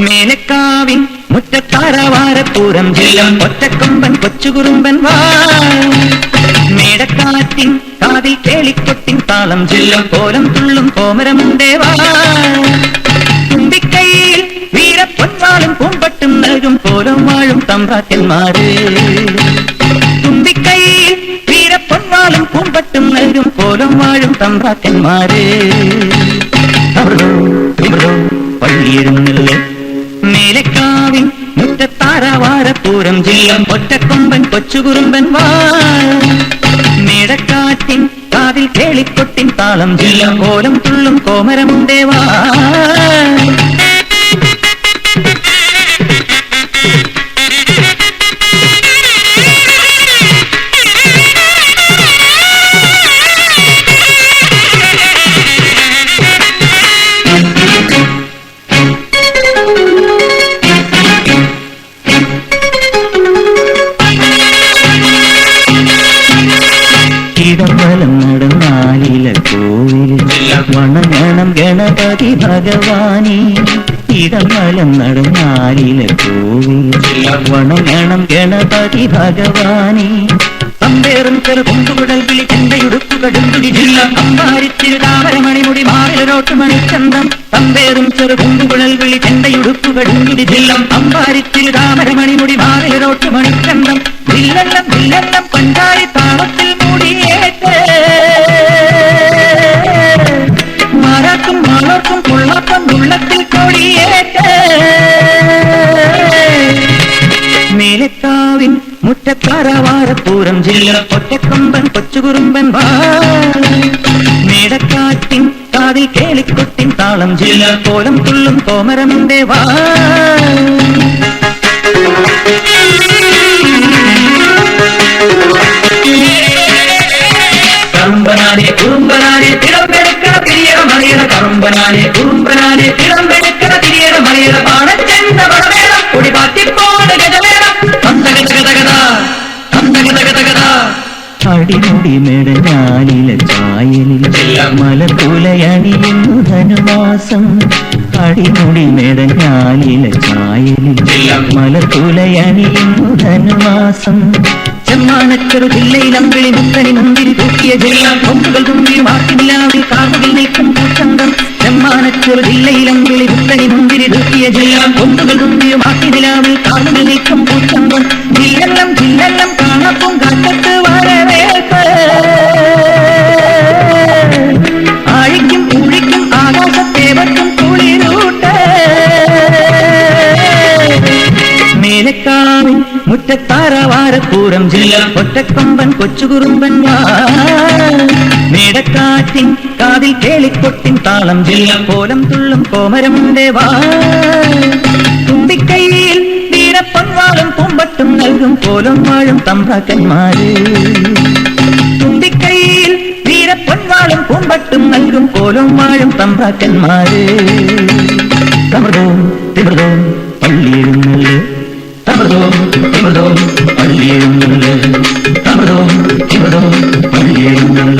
മേലക്കാവിൻ മുറ്റത്താരവാരപ്പൂരം ജില്ലം ഒറ്റക്കൊമ്പൻ കൊച്ചുകുറുമ്പൻ വാ മേടക്കാറ്റിൻ കാതിൽ കേളിക്കൊട്ടിൻ താളം ജില്ലം കോലം തുള്ളും കോമരമുണ്ടേ വാ തുമ്പിക്കൈയിൽ വീരപ്പൊൻവാളും പൂമ്പട്ടും നൽകും കോലം വാഴും തമ്പ്രാക്കന്മാര് തുമ്പിക്കൈയിൽ വീരപ്പൊൻവാളും പൂമ്പട്ടും നെല്ലും പോലും വാഴും തമ്പാക്കന്മാരെ. പള്ളിയിരുന്നില്ലേ? മേലക്കാവിൻ മുറ്റത്താരവാരപ്പൂരം ജില്ലം ഒറ്റക്കൊമ്പൻ കൊച്ചുകുറുമ്പൻ വാ മേടക്കാറ്റിൻ കാതിൽ കേളിക്കൊട്ടിൻ താളം ജില്ലം കോലം തുള്ളും കോമരമുണ്ടേ ഗണപതി ഭഗവാനി ഇടവലം നടന്നാലില കോവിൽ വണങ്ങണം ഗണപതി ഭഗവാനി. അമ്പേറും ചെറു കൊമ്പുകുടൽ വിളി ചെണ്ടയുടുക്കു കടുമ്പുടി ജില്ല. അമ്പാരിച്ചിരു താമരമണിമുടി മാറിലൊരോട്ട് മണിച്ചന്തം അമ്പേറും ചെറു കൊമ്പുകുഴൽ വിളി ചെണ്ടയുടുക്കു കടുമ്പുടി ജില്ലം. അമ്പാരിച്ചിരു താമരമണിമുടി മാറിലൊരോട്ട് മണിച്ചന്തം ജില്ലെല്ലാം ജില്ലല്ലം ഉള്ളത്തിൽ കൊടിയേറ്റ. മേലക്കാവിൻ മുറ്റക്കാരവാരപ്പൂരം ജില്ല ഒറ്റക്കൊമ്പൻ കൊച്ചുകുറുമ്പൻ മേടക്കാറ്റിൻ കാതിൽ കേളിക്കൊട്ടിൻ താളം ജില്ല കോലം തുള്ളും കോമരമുണ്ടേ വാ കറുമ്പനാനെ കുറുമ്പനാനെ തിടമ്പെടുക്കണ തിരിയറ മറിയണ പാണച്ചെണ്ട പടവേണം കുടി പാറ്റിപ്പോണ് ഗജവേണം തന്തകതകതകത തന്തകതകതകത അടിമുടി മെടഞ്ഞാലില ചായലിൽ മലക്കുലയണിയുന്നു ധനുവാസം. അടിമുടി മെടഞ്ഞാലില ചായലിൽ മലക്കുലയണിയുന്നു ധനുമാസം ചെമ്മാനച്ചെറു ജില്ലയിൽ അമ്പിളി മുത്തണി മുന്തിരി തൂക്കിയ ജില്ല കൊമ്പുകൾ തുമ്പിയും ആട്ടിനിലാവിൽ കാവുകിൽ നിൽക്കും പൂച്ചന്തം ചെമ്മാനച്ചെറു ജില്ലയിൽ അമ്പിളി മുത്തണി മുന്തിരി തൂക്കിയ ജില്ല കൊമ്പുകൾ തുമ്പിയും ആട്ടിനിലാവിൽ കാവുകിൽ നിൽക്കും പൂച്ചന്തം ജില്ലെല്ലാം ജില്ലെല്ലാം ജില്ല ഒറ്റക്കൊമ്പൻ കൊച്ചുകുറുമ്പൻ. മേടക്കാറ്റിൻ കാതിൽ കേളിക്കൊട്ടിൻ താളം ജില്ല കോലം തുള്ളും കോമരമുണ്ടേ വാ തുമ്പിക്കൈയിൽ വീരപ്പൊൻവാളും പൂമ്പട്ടും നൽകും കോലം വാഴും തമ്പ്രാക്കന്മാര്. തുമ്പിക്കൈയിൽ വീരപ്പൊൻവാളും പൂമ്പട്ടും നൽകും പോലും വാഴും തമ്പ്രാക്കന്മാര്. തമൃതവും തിമൃതവും പള്ളിയിരുന്നല്ലേ? തമൃതവും തിമൃതവും പള്ളിയിരുന്നല്ലേ തമൃതവും തിമൃതവും പള്ളിയിരുന്നല്ലേ